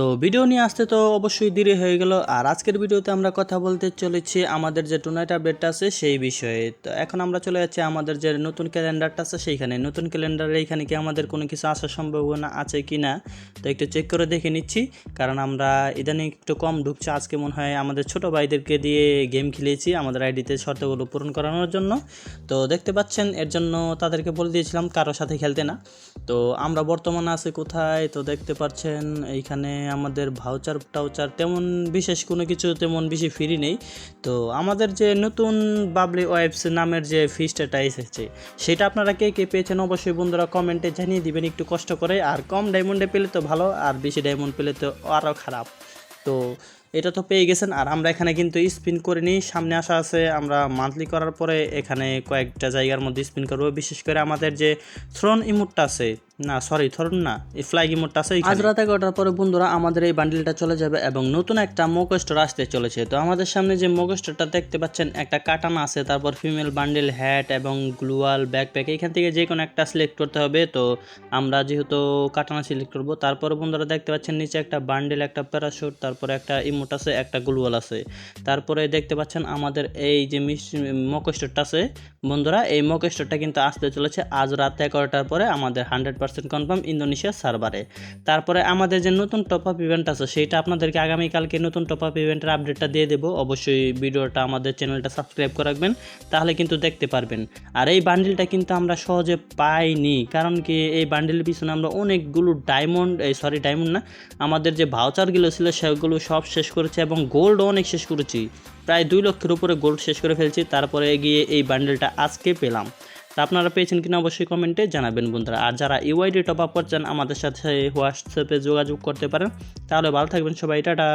তো ভিডিও নিয়ে আসতে তো অবশ্যই দেরি হয়ে গেল। আর আজকের ভিডিওতে আমরা কথা বলতে চলেছি আমাদের যে টুনাইট আপডেটটা আছে সেই বিষয়ে। তো এখন আমরা চলে যাচ্ছি আমাদের যে নতুন ক্যালেন্ডারটা আছে সেইখানে। নতুন ক্যালেন্ডারে এইখানে কি আমাদের কোনো কিছু আসার সম্ভাবনা আছে কি না, তো একটু চেক করে দেখে নিচ্ছি। কারণ আমরা ইদানিং একটু কম ঢুকছে। আজকে মনে হয় আমাদের ছোট ভাইদেরকে দিয়ে গেম খেলিয়েছি আমাদের আইডিতে শর্তগুলো পূরণ করানোর জন্য। তো দেখতে পাচ্ছেন, এর জন্য তাদেরকে বলে দিয়েছিলাম কারোর সাথে খেলতে না। তো আমরা বর্তমানে আছি কোথায়? তো দেখতে পাচ্ছেন, এইখানে আমাদের ভাউচার টাউচার তেমন বিশেষ কোনো কিছু তেমন বেশি ফ্রি নেই। তো আমাদের যে নতুন বাবলি ওয়েবস নামের যে ফিস্টটা এসেছে সেটা আপনারা কে কে পেয়েছেন অবশ্যই বন্ধুরা কমেন্টে জানিয়ে দিবেন, একটু কষ্ট করে। আর কম ডায়মন্ডে পেলে তো ভালো, আর বেশি ডায়মন্ড পেলে তো আরও খারাপ। তো এটা তো পেয়ে গেছেন। আর আমরা এখানে কিন্তু স্পিন করে নিই। সামনে আসা আছে আমরা মান্থলি করার পরে এখানে কয়েকটা জায়গার মধ্যে স্পিন করব। বিশেষ করে আমাদের যে থ্রোন ইমোটটা আছে, না সরি থ্রোন না, এই ফ্লাইং ইমোটটা আছে আজ রাত এগারোটার পরে বন্ধুরা আমাদের এই বান্ডিলটা চলে যাবে এবং নতুন একটা মোকস্টর আসতে চলেছে। তো আমাদের সামনে যে মোকস্টরটা দেখতে পাচ্ছেন, একটা কাটানা আছে, তারপর ফিমেল বান্ডিল হ্যাট এবং গ্লুয়াল ব্যাকপ্যাক এখান থেকে যে কোনো একটা সিলেক্ট করতে হবে। তো আমরা যেহেতু কাটানা সিলেক্ট করব, তারপরে বন্ধুরা দেখতে পাচ্ছেন, নিচে একটা বান্ডিল একটা প্যারাশুট তারপরে একটা ইমোট আছে একটা গ্লুয়াল আছে। তারপরে দেখতে পাচ্ছেন আমাদের এই যে মকস্টরটা আছে, বন্ধুরা, এই মকস্টরটা কিন্তু আসতে চলেছে আজ রাত এগারোটার পরে আমাদের হান্ড্রেড পার্সেন্ট কনফার্ম ইন্দোনেশিয়া সার্ভারে। তারপরে আমাদের যে নতুন টপ আপ ইভেন্ট আছে সেইটা আপনাদেরকে আগামীকালকে নতুন টপ আপ ইভেন্টের আপডেটটা দিয়ে দেবো। অবশ্যই ভিডিওটা আমাদের চ্যানেলটা সাবস্ক্রাইব করে রাখবেন, তাহলে কিন্তু দেখতে পারবেন। আর এই বান্ডিলটা কিন্তু আমরা সহজে পাইনি, কারণ কি এই বান্ডিলের পিছনে আমরা অনেকগুলো ডায়মন্ড এই সরি ডায়মন্ড না, আমাদের যে ভাউচারগুলো ছিল, সেগুলো সব শেষ করেছি এবং গোল্ড অনেক শেষ করেছি। প্রায় দুই লক্ষের উপরে গোল্ড শেষ করে ফেলছি, তারপরে গিয়ে এই বান্ডেলটা আজকে পেলাম। তা আপনারা পেয়েছেন কিনা অবশ্যই কমেন্টে জানাবেন বন্ধুরা। আর যারা ইউআইডি টপ আপ করছেন, আমাদের সাথে হোয়াটসঅ্যাপে যোগাযোগ করতে পারেন। তাহলে ভালো থাকবেন সবাই, টাটা।